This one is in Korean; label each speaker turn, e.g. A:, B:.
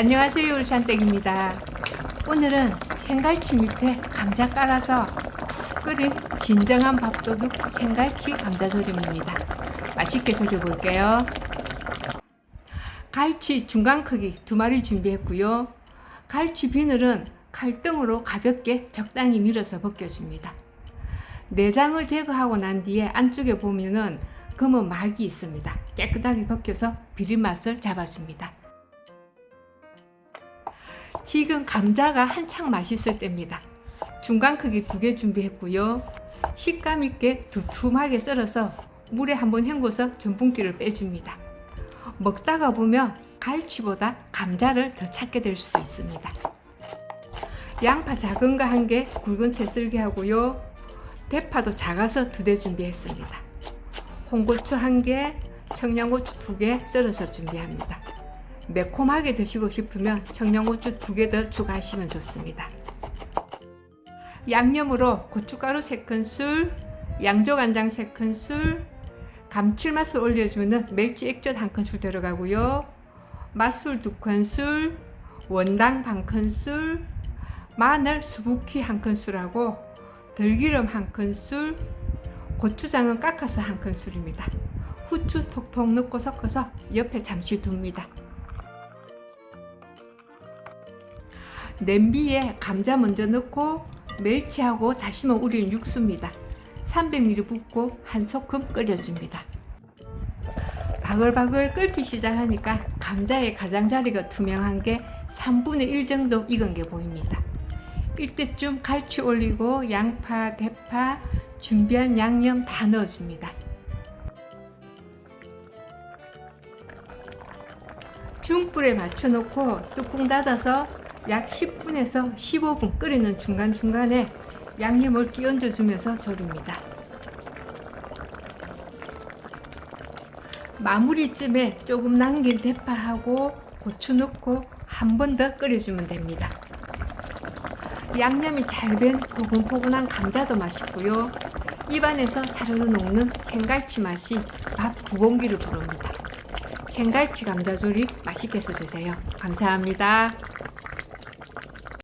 A: 안녕하세요 울산댁입니다. 오늘은 생갈치 밑에 감자 깔아서 끓인 진정한 밥도둑 생갈치 감자조림입니다. 맛있게 조려 볼게요. 갈치 중간 크기 두 마리 준비했고요. 갈치 비늘은 칼등으로 가볍게 적당히 밀어서 벗겨줍니다. 내장을 제거하고 난 뒤에 안쪽에 보면은 검은 막이 있습니다. 깨끗하게 벗겨서 비린 맛을 잡아줍니다. 지금 감자가 한창 맛있을 때입니다. 중간 크기 두 개 준비했고요. 식감 있게 두툼하게 썰어서 물에 한번 헹궈서 전분기를 빼줍니다. 먹다가 보면 갈치보다 감자를 더 찾게 될 수도 있습니다. 양파 작은 거 한 개 굵은 채 썰기 하고요. 대파도 작아서 두 대 준비했습니다. 홍고추 한 개, 청양고추 두 개 썰어서 준비합니다. 매콤하게 드시고 싶으면 청양고추 두 개 더 추가하시면 좋습니다. 양념으로 고춧가루 3큰술, 양조간장 3큰술, 감칠맛을 올려주는 멸치 액젓 한 큰술 들어가고요. 맛술 두 큰술, 원당 반 큰술, 마늘 수북히 한 큰술하고 들기름 한 큰술, 고추장은 깎아서 한 큰술입니다. 후추 톡톡 넣고 섞어서 옆에 잠시 둡니다. 냄비에 감자 먼저 넣고 멸치하고 다시마 우린 육수입니다. 300ml 붓고 한 소끔 끓여줍니다. 바글바글 끓기 시작하니까 감자의 가장자리가 투명한 게 3분의 1 정도 익은 게 보입니다. 이때쯤 갈치 올리고 양파, 대파, 준비한 양념 다 넣어줍니다. 중불에 맞춰놓고 뚜껑 닫아서 약 10분에서 15분 끓이는 중간중간에 양념을 끼얹어 주면서 졸입니다. 마무리쯤에 조금 남긴 대파하고 고추 넣고 한 번 더 끓여주면 됩니다. 양념이 잘된 포근포근한 감자도 맛있고요. 입안에서 사르르 녹는 생갈치 맛이 밥 두 공기를 부릅니다. 생갈치 감자조림 맛있게 해서 드세요. 감사합니다.